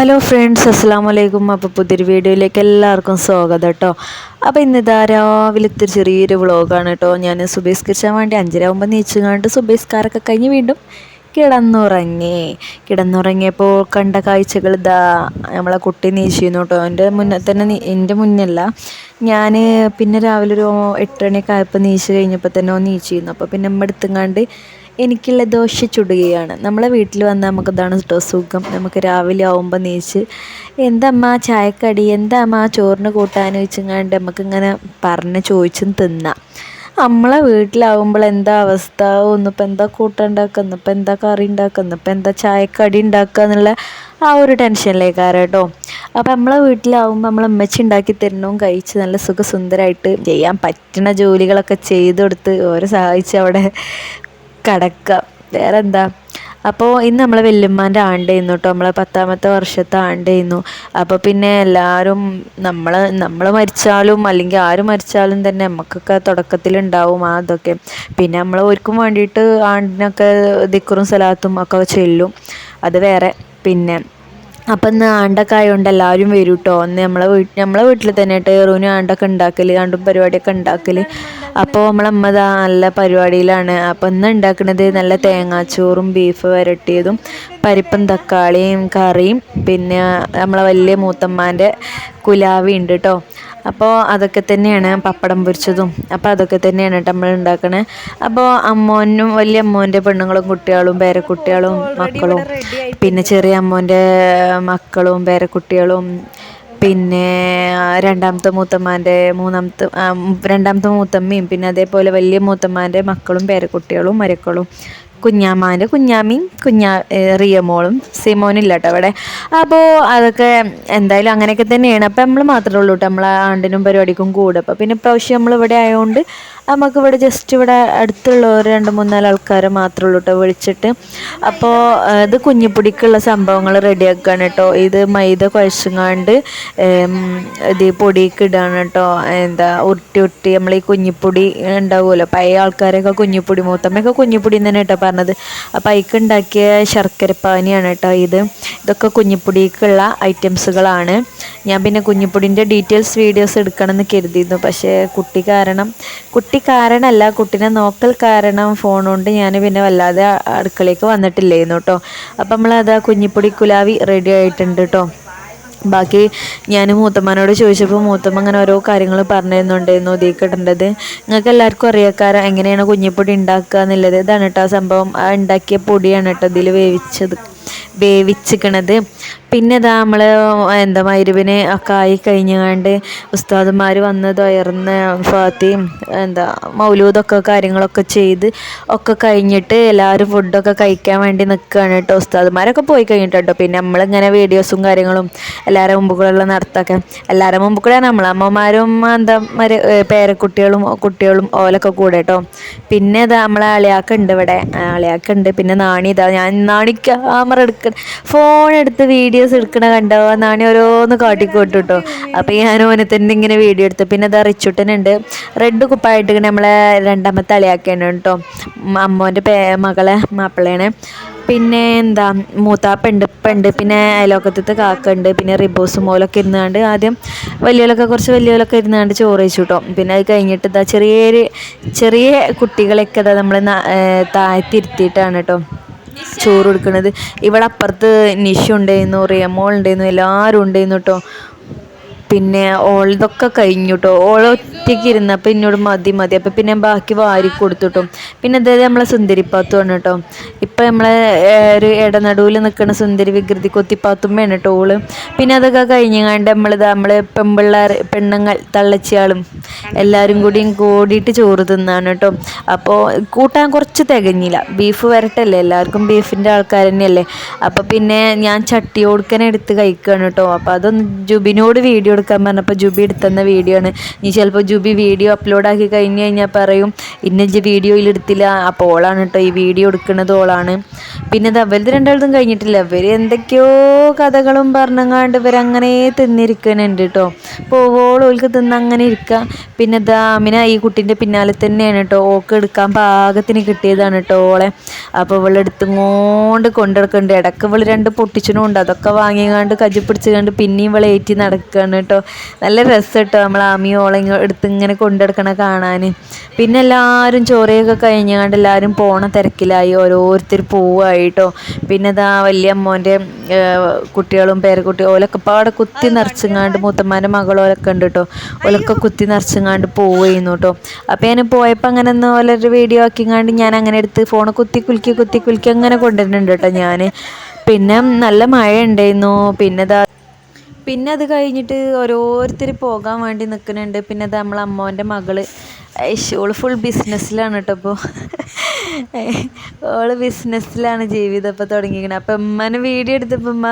Hello friends അസ്സാം വലൈക്കും അപ്പോൾ പുതിയൊരു വീഡിയോയിലേക്ക് എല്ലാവർക്കും സ്വാഗതം കേട്ടോ. അപ്പോൾ ഇന്നിതാ രാവിലത്തെ ചെറിയൊരു വ്ളോഗാണ് കേട്ടോ. ഞാൻ സുബേസ്കരിച്ചാൻ വേണ്ടി അഞ്ചരാകുമ്പോൾ നീച്ചുകൊണ്ട് സുബേസ്കാരൊക്കെ കഴിഞ്ഞ് വീണ്ടും കിടന്നുറങ്ങി. കിടന്നുറങ്ങിയപ്പോൾ കണ്ട കാഴ്ചകൾ ഇതാ നമ്മളെ കുട്ടി നീച്ചിരുന്നു കേട്ടോ. എന്റെ മുന്നേ തന്നെ എന്റെ മുന്നല്ല. ഞാൻ പിന്നെ രാവിലെ ഒരു എട്ട് മണിയൊക്കെ ആയപ്പോൾ നീച്ച് കഴിഞ്ഞപ്പോൾ തന്നെ നീച്ചിരുന്നു. അപ്പോൾ പിന്നെ അമ്മ എടുത്തുങ്ങാണ്ട് എനിക്കുള്ള ദോശ ചുടുകയാണ്. നമ്മളെ വീട്ടിൽ വന്നാൽ നമുക്ക് ഇതാണ് കേട്ടോ സുഖം. നമുക്ക് രാവിലെ ആവുമ്പോൾ നീച്ച് എന്തമ്മ ചായക്കടി? എന്താമ്മ ചോറിന് കൂട്ടാൻ വെച്ചങ്ങാണ്ട് നമുക്കിങ്ങനെ പറഞ്ഞ് ചോദിച്ചും തിന്നാം. നമ്മളെ വീട്ടിലാവുമ്പോൾ എന്താ അവസ്ഥ? ഒന്നിപ്പോൾ എന്താ കൂട്ടുണ്ടാക്കുക ഇന്നിപ്പോൾ എന്താ കറി ഉണ്ടാക്കുക? ഇന്നിപ്പോൾ എന്താ ചായക്കടി ഉണ്ടാക്കുക എന്നുള്ള ആ ഒരു ടെൻഷനിലേക്കാറ് കേട്ടോ അപ്പോൾ നമ്മളെ വീട്ടിലാവുമ്പോൾ നമ്മൾ അമ്മച്ചി ഉണ്ടാക്കി തരണവും കഴിച്ച് നല്ല സുഖസുന്ദരമായിട്ട് ചെയ്യാൻ പറ്റുന്ന ജോലികളൊക്കെ ചെയ്തു കൊടുത്ത് ഓരോ സഹായിച്ച് അവിടെ കടക്കുക വേറെ എന്താ അപ്പോൾ ഇന്ന് നമ്മളെ വല്യമ്മാന്റെ ആണ്ടായിരുന്നു കേട്ടോ നമ്മളെ പത്താമത്തെ വർഷത്തെ ആണ്ടായിരുന്നു അപ്പോൾ പിന്നെ എല്ലാവരും നമ്മൾ നമ്മൾ മരിച്ചാലും അല്ലെങ്കിൽ ആര് മരിച്ചാലും തന്നെ നമുക്കൊക്കെ തുടക്കത്തിലുണ്ടാവും ആ അതൊക്കെ പിന്നെ നമ്മൾ ഒരുക്കും വേണ്ടിയിട്ട് ആണ്ടിനൊക്കെ ദിക്കറും സലാത്തും ഒക്കെ ചെല്ലും. അത് വേറെ. പിന്നെ അപ്പം ഇന്ന് ആണ്ടക്കായ കൊണ്ട് എല്ലാവരും വരും കേട്ടോ ഒന്ന് നമ്മളെ വീട്ടിൽ നമ്മളെ വീട്ടിൽ തന്നെ കേട്ടോ ഏറൂനും ആണ്ടൊക്കെ ഉണ്ടാക്കൽ ആണ്ടും പരിപാടിയൊക്കെ ഉണ്ടാക്കൽ അപ്പോൾ നമ്മളമ്മ നല്ല പരിപാടിയിലാണ്. അപ്പം ഇന്ന് ഉണ്ടാക്കുന്നത് നല്ല തേങ്ങാച്ചോറും ബീഫ് വരട്ടിയതും പരിപ്പും തക്കാളിയും കറിയും പിന്നെ നമ്മളെ വലിയ മൂത്തമ്മാന്റെ കുലാവി ഉണ്ട് കേട്ടോ അപ്പോൾ അതൊക്കെ തന്നെയാണ് പപ്പടം പൊരിച്ചതും. അപ്പോൾ അതൊക്കെ തന്നെയാണ് നമ്മൾ ഉണ്ടാക്കണേ. അപ്പോൾ അമ്മോനും വലിയ അമ്മോന്റെ പെണ്ണുങ്ങളും കുട്ടികളും പേരക്കുട്ടികളും മക്കളും പിന്നെ ചെറിയ അമ്മോന്റെ മക്കളും പേരക്കുട്ടികളും പിന്നെ രണ്ടാമത്തെ മൂത്തമ്മാന്റെ മൂന്നാമത്തെ രണ്ടാമത്തെ മൂത്തമ്മയും പിന്നെ അതേപോലെ വലിയ മൂത്തമ്മാന്റെ മക്കളും പേരക്കുട്ടികളും മരക്കളും. കുഞ്ഞാമ്മാന്റെ കുഞ്ഞാമ്മയും കുഞ്ഞാ റിയമോളും സിമോനില്ല കേട്ടോ അവിടെ. അപ്പോൾ അതൊക്കെ എന്തായാലും അങ്ങനെയൊക്കെ തന്നെയാണ്. അപ്പോൾ നമ്മൾ മാത്രമേ ഉള്ളൂ കേട്ടോ. നമ്മളെ ആണ്ടിനും പരിപാടിക്കും കൂടെ. അപ്പോൾ പിന്നെ ഇപ്രാവശ്യം നമ്മൾ ഇവിടെ ആയതുകൊണ്ട് നമുക്ക് ഇവിടെ ജസ്റ്റ് ഇവിടെ അടുത്തുള്ള ഒരു രണ്ട് മൂന്നാൽ ആൾക്കാരെ മാത്രമേ ഉള്ളൂ കേട്ടോ വിളിച്ചിട്ട്. അപ്പോൾ ഇത് കുഞ്ഞിപ്പൊടിക്കുള്ള സംഭവങ്ങൾ റെഡിയാക്കുകയാണ് കേട്ടോ. ഇത് മൈദ കുഴച്ചങ്ങാണ്ട് ഇത് ഈ പൊടിയൊക്കെ ഇടാണ് കേട്ടോ. എന്താ ഉരുട്ടി ഉരുട്ടി. നമ്മൾ ഈ കുഞ്ഞിപ്പൊടി ഉണ്ടാവുമല്ലോ. പഴയ ആൾക്കാരൊക്കെ കുഞ്ഞിപ്പൊടി മൂത്തമ്മയൊക്കെ കുഞ്ഞിപ്പൊടി തന്നെ കേട്ടോ പറഞ്ഞത്. അപ്പോൾ അയക്ക് ഉണ്ടാക്കിയ ശർക്കര പാനിയാണ് കേട്ടോ ഇത്. ഇതൊക്കെ കുഞ്ഞിപ്പൊടിക്കുള്ള ഐറ്റംസുകളാണ്. ഞാൻ പിന്നെ കുഞ്ഞിപ്പൊടിന്റെ ഡീറ്റെയിൽസ് വീഡിയോസ് എടുക്കണമെന്ന് കരുതിയിരുന്നു. പക്ഷേ കുട്ടി കാരണം കുട്ടി കാരണമല്ല കുട്ടീനെ നോക്കൽ കാരണം ഫോൺ കൊണ്ട് ഞാൻ പിന്നെ വല്ലാതെ അടുക്കളയ്ക്ക് വന്നിട്ടില്ലായിരുന്നു കേട്ടോ. അപ്പോൾ നമ്മളത് കുഞ്ഞിപ്പൊടി കുലാവി റെഡി ആയിട്ടുണ്ട് കേട്ടോ. ബാക്കി ഞാൻ മൂത്തമ്മനോട് ചോദിച്ചപ്പോൾ മൂത്തമ്മ അങ്ങനെ ഓരോ കാര്യങ്ങൾ പറഞ്ഞു തരുന്നുണ്ടായിരുന്നു ഇതിലേക്ക് ഇടേണ്ടത് നിങ്ങൾക്ക് എല്ലാവർക്കും അറിയാക്കാരം എങ്ങനെയാണ് കുഞ്ഞിപ്പൊടി ഉണ്ടാക്കുക എന്നുള്ളത്. ഇതാണ് കേട്ടോ ആ സംഭവം. ഉണ്ടാക്കിയ പൊടിയാണ് കേട്ടോ ഇതിൽ വേവിച്ചത്. വേവിച്ചിക്കണത്. പിന്നെ ഇതാ നമ്മൾ എന്താ മരുവിന് ഒക്കെ ആയി കഴിഞ്ഞാണ്ട് ഉസ്താദന്മാർ വന്ന് തുയർന്ന് ഫാത്തിയും എന്താ മൗലൂദൊക്കെ കാര്യങ്ങളൊക്കെ ചെയ്ത് ഒക്കെ കഴിഞ്ഞിട്ട് എല്ലാവരും ഫുഡൊക്കെ കഴിക്കാൻ വേണ്ടി നിൽക്കുകയാണ് കേട്ടോ ഉസ്താദന്മാരൊക്കെ പോയി കഴിഞ്ഞിട്ട് പിന്നെ നമ്മളിങ്ങനെ വീഡിയോസും കാര്യങ്ങളും എല്ലാവരുടെ മുമ്പ് കൂടെയുള്ള നടത്തൊക്കെ. എല്ലാവരുടെ മുമ്പ് കൂടെയാണ് നമ്മൾ അമ്മമാരും എന്താ പേരക്കുട്ടികളും കുട്ടികളും ഓലൊക്കെ കൂടെ കേട്ടോ പിന്നെ ഇതാ നമ്മളെ അളിയാക്കുണ്ട് ഇവിടെ. അളിയാക്കുണ്ട് പിന്നെ നാണി ഇതാ ഞാൻ നാണി ക്യാമറ എടുക്കണ ഫോൺ എടുത്ത് വീഡിയോസ് എടുക്കണ കണ്ടോ? നാണി ഓരോന്ന് കാട്ടിക്കോട്ടു കേട്ടോ അപ്പോൾ ഞാൻ ഓനെ ഇങ്ങനെ വീഡിയോ എടുത്തു. പിന്നെ അത് റിച്ചുട്ടനുണ്ട്. റെഡ് കുപ്പായിട്ട് നമ്മളെ രണ്ടാമത്തെ അളിയാക്കയാണ് കേട്ടോ. അമ്മോന്റെ പേ മകളെ മാപ്പിളയാണ് പിന്നെ എന്താ മൂത്താപ്പുണ്ട് ഇപ്പുണ്ട്. പിന്നെ അയലോക്കത്തത്തെ കാക്കുണ്ട് പിന്നെ റിബോസും മോലൊക്കെ ഇരുന്നാണ്ട് ആദ്യം വലിയവരൊക്കെ കുറച്ച് വലിയവരൊക്കെ ഇരുന്നാണ്ട് ചോറ് വെച്ചു കേട്ടോ. പിന്നെ അത് കഴിഞ്ഞിട്ട് ഇതാ ചെറിയൊരു ചെറിയ കുട്ടികളെയൊക്കെ ഇതാ നമ്മൾ താഴ്ത്തിരുത്തിയിട്ടാണ് കേട്ടോ. ചോറ് കൊടുക്കണത് ഇവിടെ അപ്പുറത്ത് നിഷു ഉണ്ടായിരുന്നു റിയമോൾ ഉണ്ടായിരുന്നു എല്ലാവരും ഉണ്ടായിരുന്നു കേട്ടോ പിന്നെ ഓളതൊക്കെ കഴിഞ്ഞു കേട്ടോ ഓൾ ഒറ്റയ്ക്ക് അപ്പം എന്നോട് മതി മതി. അപ്പം പിന്നെ ബാക്കി വാരി കൊടുത്തുട്ടോ. പിന്നെ അതായത് നമ്മളെ സുന്ദരിപ്പാത്തുമാണ് കേട്ടോ ഇപ്പം നമ്മളെ ഒരു ഇടനടുവിൽ നിൽക്കുന്ന സുന്ദരി വികൃതി കൊത്തിപ്പാത്തുമ്മയാണ് കേട്ടോ ഓൾ. പിന്നെ അതൊക്കെ കഴിഞ്ഞങ്ങാണ്ട് നമ്മളിത് നമ്മളെ പെൺപിള്ളേർ പെണ്ണുങ്ങൾ തള്ളച്ചിയാളും എല്ലാവരും കൂടിയും കൂടിയിട്ട് ചോറ് തിന്നാണ് കേട്ടോ അപ്പോൾ കൂട്ടാൻ കുറച്ച് തികഞ്ഞില്ല. ബീഫ് വരട്ടല്ലേ? എല്ലാവർക്കും ബീഫിന്റെ ആൾക്കാർ തന്നെയല്ലേ? അപ്പോൾ പിന്നെ ഞാൻ ചട്ടി എടുത്ത് കഴിക്കുകയാണ് കേട്ടോ അപ്പോൾ അതൊന്ന് ജുബിനോട് വീഡിയോ എടുക്കാൻ പറഞ്ഞപ്പോൾ ജുബി എടുത്തുന്ന വീഡിയോ ആണ്. ഇനി ചിലപ്പോൾ ജുബി വീഡിയോ അപ്ലോഡ് ആക്കി കഴിഞ്ഞ് കഴിഞ്ഞാൽ പറയും ഇന്ന ഇജ്ജ് വീഡിയോയിൽ എടുത്തില്ല. അപ്പോൾ ഓളാണ് കേട്ടോ ഈ വീഡിയോ എടുക്കുന്നത് ഓളാണ്. പിന്നെ ഇത് അവരത് രണ്ടാളതും കഴിഞ്ഞിട്ടില്ല. ഇവർ എന്തൊക്കെയോ കഥകളും പറഞ്ഞങ്ങാണ്ട് ഇവരങ്ങനെ തിന്നിരിക്കുന്നുണ്ട് കേട്ടോ പോവോളം ഓൾക്ക് തിന്ന് അങ്ങനെ ഇരിക്കുക പിന്നെ ദാമിന ഈ കുട്ടീന്റെ പിന്നാലെ തന്നെയാണ് കേട്ടോ ഓക്ക് എടുക്കാൻ പാകത്തിന് കിട്ടിയതാണ് കേട്ടോ ഓളെ. അപ്പോൾ ഇവളെടുത്തുകൊണ്ട് കൊണ്ടെടുക്കുന്നുണ്ട് ഇടയ്ക്ക് ഇവൾ രണ്ട് പൊട്ടിച്ചനുണ്ട് അതൊക്കെ വാങ്ങിങ്ങാണ്ട് കജ്ജി പിടിച്ചുകൊണ്ട് പിന്നെയും ഇവളെ ഏറ്റി നടക്കുകയാണ് നല്ല രസം കേട്ടോ നമ്മൾ ഇങ്ങ- എടുത്ത് ഇങ്ങനെ കൊണ്ടെടുക്കണ കാണാൻ പിന്നെ എല്ലാവരും ചോറയൊക്കെ കഴിഞ്ഞാണ്ട് എല്ലാവരും പോണ തിരക്കിലായി. ഓരോരുത്തർ പോവായിട്ടോ. പിന്നെ ഇതാ വലിയ അമ്മോന്റെ കുട്ടികളും പേരക്കുട്ടി ഓലൊക്കെ പാടെ കുത്തി നിറച്ചുങ്ങാണ്ട് മൂത്തമ്മാന്റെ മകളോലൊക്കെ ഉണ്ട് കേട്ടോ ഓലൊക്കെ കുത്തി നിറച്ചുങ്ങാണ്ട് പോവുകയായിരുന്നു കേട്ടോ അപ്പോൾ ഞാൻ പോയപ്പോൾ അങ്ങനെ ഒന്ന് ഓലൊരു വീഡിയോ ആക്കിങ്ങാണ്ട് ഞാൻ അങ്ങനെ എടുത്ത് ഫോൺ കുത്തി കുലുക്കി കുത്തി കുലുക്കി അങ്ങനെ കൊണ്ടുവരുന്നുണ്ട് കേട്ടോ ഞാൻ പിന്നെ നല്ല മഴ ഉണ്ടായിരുന്നു പിന്നെ ഇതാ പിന്നെ അത് കഴിഞ്ഞിട്ട് ഓരോരുത്തർ പോകാൻ വേണ്ടി നിൽക്കുന്നുണ്ട് പിന്നെ അത് നമ്മളെ അമ്മോന്റെ മകൾ. ഓൾ ഫുൾ ബിസിനസ്സിലാണ് കേട്ടോ ഇപ്പോൾ ഓൾ ബിസിനസ്സിലാണ് ജീവിതം ഇപ്പോൾ തുടങ്ങിയിരിക്കുന്നത് അപ്പോൾ ഉമ്മനെ വീഡിയോ എടുത്തപ്പോൾ ഉമ്മ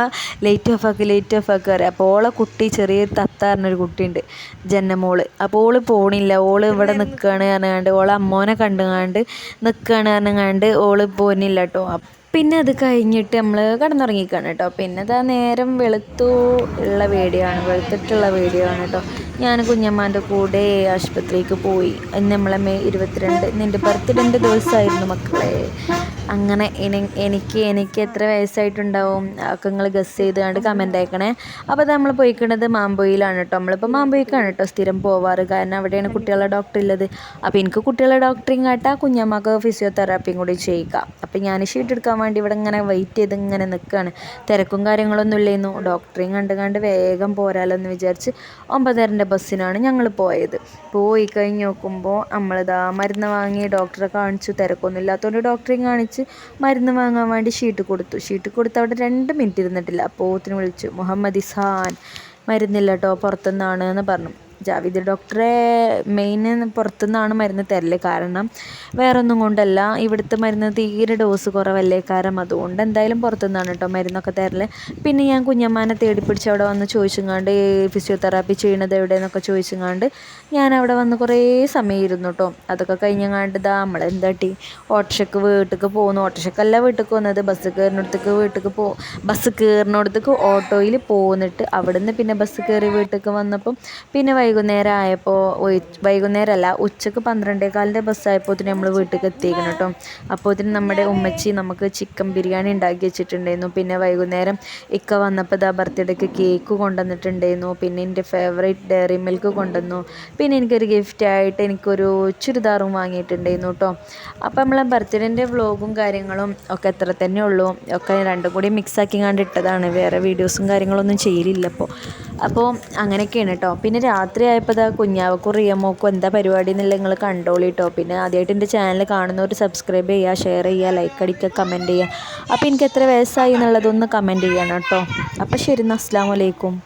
ലൈറ്റ് ഓഫ് ആക്കി ലേറ്റ് ഓഫ് ആക്കി പറയാം. അപ്പോൾ ഓളെ കുട്ടി ചെറിയൊരു തത്ത പറഞ്ഞൊരു കുട്ടിയുണ്ട് ജന്നമോൾ. അപ്പോൾ ഓൾ പോണില്ല. ഓൾ ഇവിടെ നിൽക്കുകയാണ് പറഞ്ഞാണ്ട് ഓളെ അമ്മോനെ കണ്ടുകാണ്ട് നിൽക്കുകയാണ് പറഞ്ഞാണ്ട് ഓൾ പോരുന്നില്ല കേട്ടോ പിന്നെ അത് കഴിഞ്ഞിട്ട് നമ്മൾ കിടന്നുറങ്ങിക്കാണ് കേട്ടോ പിന്നെ അതാ നേരം വെളുത്തു ഉള്ള വീഡിയോ ആണ്. വെളുത്തിട്ടുള്ള വീഡിയോ ആണ് കേട്ടോ ഞാൻ കുഞ്ഞമ്മാന്റെ കൂടെ ആശുപത്രിക്ക് പോയി. നമ്മളെ മെയ് ഇരുപത്തിരണ്ട്. നിന്റെ ബർത്ത്ഡേന്റെ ദിവസമായിരുന്നു മക്കളെ. അങ്ങനെ എനി- എനിക്ക് എനിക്ക് എത്ര വയസ്സായിട്ടുണ്ടാവും? ഒക്കെ നിങ്ങൾ ഗസ് ചെയ്ത് കണ്ട് കമന്റ് അയക്കണേ. അപ്പോൾ അത് നമ്മൾ പോയിക്കുന്നത് മാമ്പോയിലാണ് കേട്ടോ നമ്മളിപ്പോൾ മാമ്പോയിക്കാണ് കേട്ടോ സ്ഥിരം പോവാറ്. കാരണം അവിടെയാണ് കുട്ടികളുടെ ഡോക്ടർ ഉള്ളത് അപ്പോൾ എനിക്ക് കുട്ടികളുടെ ഡോക്ടറിങ് കാട്ടാ കുഞ്ഞമ്മക്ക് ഫിസിയോതെറാപ്പിയും കൂടി ചെയ്യുക. അപ്പോൾ ഞാൻ ഷീറ്റ് എടുക്കാൻ വേണ്ടി ഇവിടെ ഇങ്ങനെ വെയിറ്റ് ചെയ്ത് ഇങ്ങനെ നിൽക്കുകയാണ് തിരക്കും കാര്യങ്ങളൊന്നും ഇല്ലായിരുന്നു ഡോക്ടറിങ് കണ്ട് കണ്ട് വേഗം പോരാലോ എന്ന് വിചാരിച്ച് ഒമ്പതരന്റെ ബസ്സിനാണ് ഞങ്ങൾ പോയത്. പോയി കഴിഞ്ഞ് നോക്കുമ്പോൾ നമ്മളിതാ മരുന്ന് വാങ്ങി ഡോക്ടറെ കാണിച്ചു. തിരക്കൊന്നും ഇല്ലാത്തതുകൊണ്ട് ഡോക്ടറെയും കാണിച്ച്. മരുന്ന് വാങ്ങാൻ വേണ്ടി ഷീട്ട് കൊടുത്തു. ഷീട്ട് കൊടുത്ത് അവിടെ രണ്ട് മിനിറ്റ് ഇരുന്നിട്ടില്ല. അപ്പോത്തിന് വിളിച്ചു മുഹമ്മദ് ഇസാൻ മരുന്നില്ല കേട്ടോ പുറത്തുനിന്നാണ് എന്ന് പറഞ്ഞു. ജാവിദ് ഡോക്ടറെ മെയിൻ പുറത്തുനിന്നാണ് മരുന്ന് തരൽ. കാരണം വേറെ ഒന്നും കൊണ്ടല്ല. ഇവിടുത്തെ മരുന്ന് തീരെ ഡോസ് കുറവല്ലേ? കാരണം അതുകൊണ്ട് എന്തായാലും പുറത്തുനിന്നാണ് കേട്ടോ മരുന്നൊക്കെ തരൽ. പിന്നെ ഞാൻ കുഞ്ഞമ്മാനെ തേടി പിടിച്ച് അവിടെ വന്ന് ചോദിച്ചുങ്ങാണ്ട് ഫിസിയോതെറാപ്പി ചെയ്യണത് എവിടെയെന്നൊക്കെ ചോദിച്ചുങ്ങാണ്ട് ഞാൻ അവിടെ വന്ന് കുറേ സമയം ഇരുന്നു കേട്ടോ അതൊക്കെ കഴിഞ്ഞങ്ങാണ്ട് ഇതാ നമ്മളെന്താട്ടി ഓട്ടോഷക്ക് വീട്ടിലേക്ക് പോകുന്നു. ഓട്ടോഷക്കല്ല വീട്ടിലേക്ക് വന്നത് ബസ് കയറിനടുത്തേക്ക് വീട്ടിലേക്ക് പോ ബസ് കയറിനടുത്തേക്ക് ഓട്ടോയിൽ പോന്നിട്ട് അവിടുന്ന് പിന്നെ ബസ് കയറി വീട്ടിലേക്ക് വന്നപ്പം പിന്നെ വൈകുന്നേരം ആയപ്പോൾ വൈകുന്നേരമല്ല ഉച്ചയ്ക്ക് പന്ത്രണ്ടേ കാലിന്റെ ബസ്സായപ്പോത്തിന് നമ്മൾ വീട്ടിലേക്ക് എത്തിക്കണം കേട്ടോ അപ്പോത്തിന് നമ്മുടെ ഉമ്മച്ചി നമുക്ക് ചിക്കൻ ബിരിയാണി ഉണ്ടാക്കി വെച്ചിട്ടുണ്ടായിരുന്നു. പിന്നെ വൈകുന്നേരം ഇക്ക വന്നപ്പോൾ ഇതാ ബർത്ത്ഡേക്ക് കേക്ക് കൊണ്ടുവന്നിട്ടുണ്ടായിരുന്നു. പിന്നെ എന്റെ ഫേവറേറ്റ് ഡയറി മിൽക്ക് കൊണ്ടുവന്നു. പിന്നെ എനിക്കൊരു ഗിഫ്റ്റായിട്ട് എനിക്കൊരു ചുരിദാറും വാങ്ങിയിട്ടുണ്ടായിരുന്നു കേട്ടോ അപ്പോൾ നമ്മളെ ബർത്ത്ഡേന്റെ വ്ളോഗും കാര്യങ്ങളും ഒക്കെ എത്ര തന്നെ ഉള്ളൂ. ഒക്കെ രണ്ടും കൂടി മിക്സ് ആക്കി കണ്ടിട്ടതാണ്. വേറെ വീഡിയോസും കാര്യങ്ങളൊന്നും ചെയ്യലില്ല അപ്പോൾ അപ്പോൾ അങ്ങനെയൊക്കെയാണ് കേട്ടോ പിന്നെ രാത്രി ആയപ്പോൾ ഇതാ കുഞ്ഞാവക്കും റിയമോക്കും എന്താ പരിപാടി എന്നുള്ള നിങ്ങൾ കണ്ടോളി കേട്ടോ പിന്നെ ആദ്യമായിട്ട് എന്റെ ചാനൽ കാണുന്നവർ സബ്സ്ക്രൈബ് ചെയ്യുക ഷെയർ ചെയ്യുക ലൈക്ക് അടിക്കുക കമന്റ് ചെയ്യുക അപ്പോൾ എനിക്ക് എത്ര വയസ്സായി എന്നുള്ളതൊന്ന് കമന്റ് ചെയ്യണം കേട്ടോ അപ്പോൾ ശരി എന്നാൽ അസ്സാം വലൈക്കും